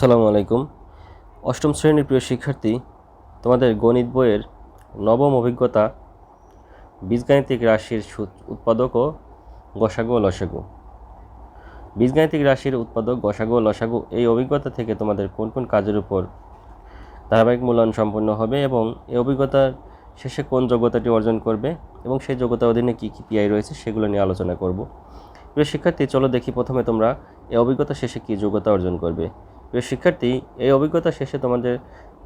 সালামু আলাইকুম। অষ্টম শ্রেণির প্রিয় শিক্ষার্থী, তোমাদের গণিত বইয়ের নবম অভিজ্ঞতা, বীজগাণিতিক রাশির উৎপাদক ও গসাগু লসাগু। বীজগাণিতিক রাশির উৎপাদক, গসাগু লসাগু এই অভিজ্ঞতা থেকে তোমাদের কোন কোন কাজের উপর ধারাবাহিক মূল্যায়ন সম্পন্ন হবে এবং এই অভিজ্ঞতার শেষে কোন যোগ্যতাটি অর্জন করবে এবং সেই যোগ্যতার অধীনে কী কী পিআই রয়েছে সেগুলো নিয়ে আলোচনা করব। প্রিয় শিক্ষার্থী, চলো দেখি প্রথমে তোমরা এই অভিজ্ঞতা শেষে কী যোগ্যতা অর্জন করবে। প্রিয় শিক্ষার্থী, এই অভিজ্ঞতা শেষে তোমাদের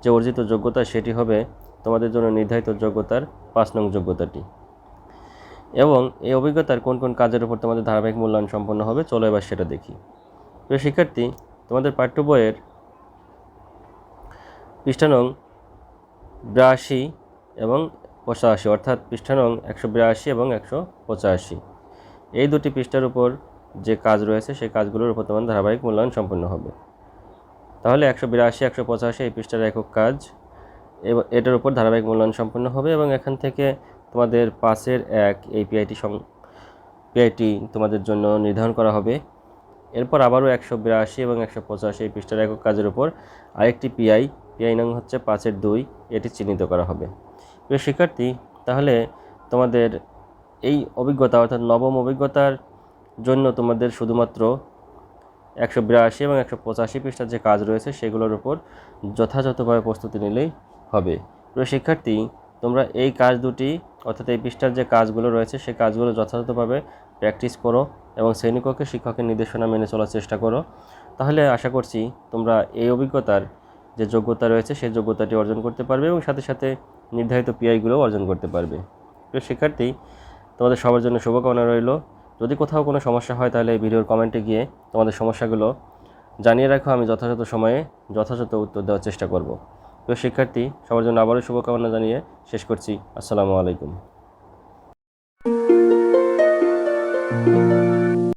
যে অর্জিত যোগ্যতা সেটি হবে তোমাদের জন্য নির্ধারিত যোগ্যতার পাঁচ নং যোগ্যতাটি। এবং এই অভিজ্ঞতার কোন কোন কাজের উপর তোমাদের ধারাবাহিক মূল্যায়ন সম্পন্ন হবে, চলো এবার সেটা দেখি। প্রিয় শিক্ষার্থী, তোমাদের পাঠ্য বইয়ের পৃষ্ঠা নং বিরাশি এবং পঁচাশি, অর্থাৎ পৃষ্ঠানং একশো বিরাশি এবং একশো পঁচাশি। এই দুটি পৃষ্ঠার উপর যে কাজ রয়েছে, সেই কাজগুলোর উপর তোমাদের ধারাবাহিক মূল্যায়ন সম্পন্ন হবে। তাহলে একশো বিরাশি, একশো পঁচাশি এই পৃষ্ঠার একক কাজ। এটার উপর ধারাবাহিক মূল্যায়ন সম্পন্ন হবে এবং এখান থেকে তোমাদের পাঁচের এক এই পিআইটি সং পিআইটি তোমাদের জন্য নির্ধারণ করা হবে। এরপর আবারও একশো বিরাশি এবং একশো পঁচাশি এই পৃষ্ঠার একক কাজের উপর আরেকটি পিআই পিআই নং হচ্ছে পাঁচের দুই, এটি চিহ্নিত করা হবে। প্রিয় শিক্ষার্থী, তাহলে তোমাদের এই অভিজ্ঞতা অর্থাৎ নবম অভিজ্ঞতার জন্য তোমাদের শুধুমাত্র একশো বিরাশি এবং একশো পঁচাশি পৃষ্ঠার যে কাজ রয়েছে সেগুলোর উপর যথাযথভাবে প্রস্তুতি নিলেই হবে। প্রিয় শিক্ষার্থী, তোমরা এই কাজ দুটি, অর্থাৎ এই পৃষ্ঠার যে কাজগুলো রয়েছে, সেই কাজগুলো যথাযথভাবে প্র্যাকটিস করো এবং শ্রেণীকক্ষে শিক্ষকের নির্দেশনা মেনে চলার চেষ্টা করো। তাহলে আশা করছি তোমরা এই অভিজ্ঞতার যে যোগ্যতা রয়েছে, সেই যোগ্যতাটি অর্জন করতে পারবে এবং সাথে সাথে নির্ধারিত পিআইগুলোও অর্জন করতে পারবে। প্রিয় শিক্ষার্থী, তোমাদের সবার জন্য শুভকামনা রইল। যদি কোথাও কোনো সমস্যা হয় তাহলে ভিডিওর কমেন্টে গিয়ে তোমাদের সমস্যাগুলো জানিয়ে রাখো, আমি যথাযথ সময়ে যথাযথ উত্তর দেওয়ার চেষ্টা করব। প্রিয় শিক্ষার্থী, সবার জন্য আবারও শুভকামনা জানিয়ে শেষ করছি। আসসালামু আলাইকুম।